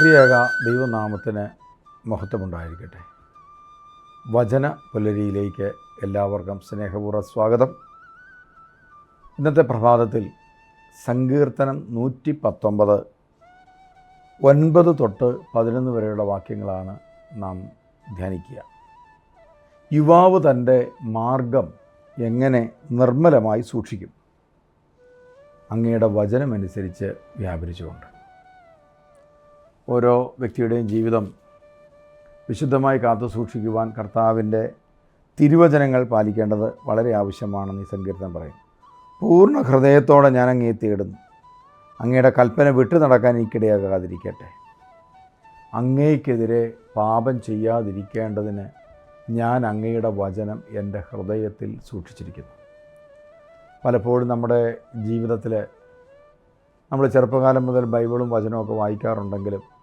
ത്രിയേക ദൈവനാമത്തിന് മഹത്വമുണ്ടായിരിക്കട്ടെ. വചന പുലരിയിലേക്ക് എല്ലാവർക്കും സ്നേഹപൂർവ സ്വാഗതം. ഇന്നത്തെ പ്രഭാതത്തിൽ സങ്കീർത്തനം നൂറ്റി പത്തൊമ്പത് ഒൻപത് തൊട്ട് പതിനൊന്ന് വരെയുള്ള വാക്യങ്ങളാണ് നാം ധ്യാനിക്കുക. യുവാവ് തന്റെ മാർഗം എങ്ങനെ നിർമ്മലമായി സൂക്ഷിക്കും? അങ്ങയുടെ വചനമനുസരിച്ച് വ്യാപരിച്ചുകൊണ്ട്. ഓരോ വ്യക്തിയുടെയും ജീവിതം വിശുദ്ധമായി കാത്തു സൂക്ഷിക്കുവാൻ കർത്താവിന്റെ തിരുവചനങ്ങൾ പാലിക്കേണ്ടത് വളരെ ആവശ്യമാണെന്ന് ഈ സങ്കീർത്തനം പറയും. പൂർണ ഹൃദയത്തോടെ ഞാൻ അങ്ങേ തേടുന്നു. അങ്ങയുടെ കൽപ്പന വിട്ടു നടക്കാൻ എനിക്കിടയാകാതിരിക്കട്ടെ. അങ്ങേക്കെതിരെ പാപം ചെയ്യാതിരിക്കേണ്ടതിന് ഞാൻ അങ്ങയുടെ വചനം എന്റെ ഹൃദയത്തിൽ സൂക്ഷിച്ചിരിക്കുന്നു. പലപ്പോഴും നമ്മുടെ ജീവിതത്തിൽ നമ്മൾ ചെറുപ്പകാലം മുതൽ ബൈബിളും വചനവും ഒക്കെ വായിക്കാറുണ്ടെങ്കിലും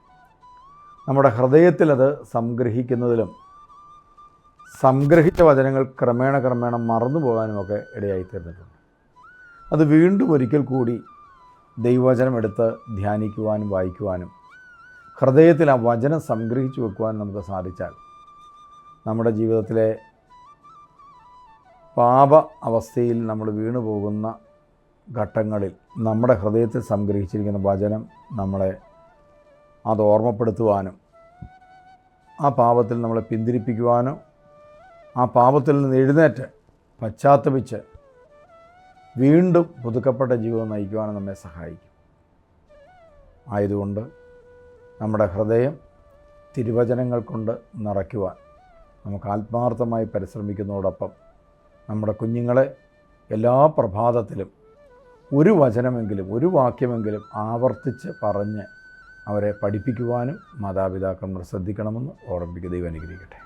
നമ്മുടെ ഹൃദയത്തിൽ അത് സംഗ്രഹിക്കുന്നതിലും സംഗ്രഹിച്ച വചനങ്ങൾ ക്രമേണ ക്രമേണ മറന്നു പോകാനുമൊക്കെ ഇടയായി തീർന്നിട്ടുണ്ട് അത് വീണ്ടും ഒരിക്കൽ കൂടി ദൈവവചനം എടുത്ത് ധ്യാനിക്കുവാനും വായിക്കുവാനും ഹൃദയത്തിൽ ആ വചനം സംഗ്രഹിച്ചു വെക്കുവാനും നമുക്ക് സാധിച്ചാൽ നമ്മുടെ ജീവിതത്തിലെ പാപ അവസ്ഥയിൽ നമ്മൾ വീണു പോകുന്ന ഘട്ടങ്ങളിൽ നമ്മുടെ ഹൃദയത്തിൽ സംഗ്രഹിച്ചിരിക്കുന്ന വചനം നമ്മളെ അത് ഓർമ്മപ്പെടുത്തുവാനും ആ പാപത്തിൽ നമ്മളെ പിന്തിരിപ്പിക്കുവാനോ ആ പാപത്തിൽ നിന്ന് എഴുന്നേറ്റ് പശ്ചാത്തപിച്ച് വീണ്ടും പുതുക്കപ്പെട്ട ജീവിതം നയിക്കുവാനും നമ്മെ സഹായിക്കും. ആയതുകൊണ്ട് നമ്മുടെ ഹൃദയം തിരുവചനങ്ങൾ കൊണ്ട് നിറയ്ക്കുവാൻ നമുക്ക് ആത്മാർത്ഥമായി പരിശ്രമിക്കുന്നതോടൊപ്പം നമ്മുടെ കുഞ്ഞുങ്ങളെ എല്ലാ പ്രഭാതത്തിലും ഒരു വചനമെങ്കിലും ഒരു വാക്യമെങ്കിലും ആവർത്തിച്ച് പറഞ്ഞ് അവരെ പഠിപ്പിക്കുവാനും മാതാപിതാക്കൾ ശ്രദ്ധിക്കണമെന്ന് ഓർമ്മിപ്പിക്കുക ദൈവം അനുഗ്രഹിക്കട്ടെ.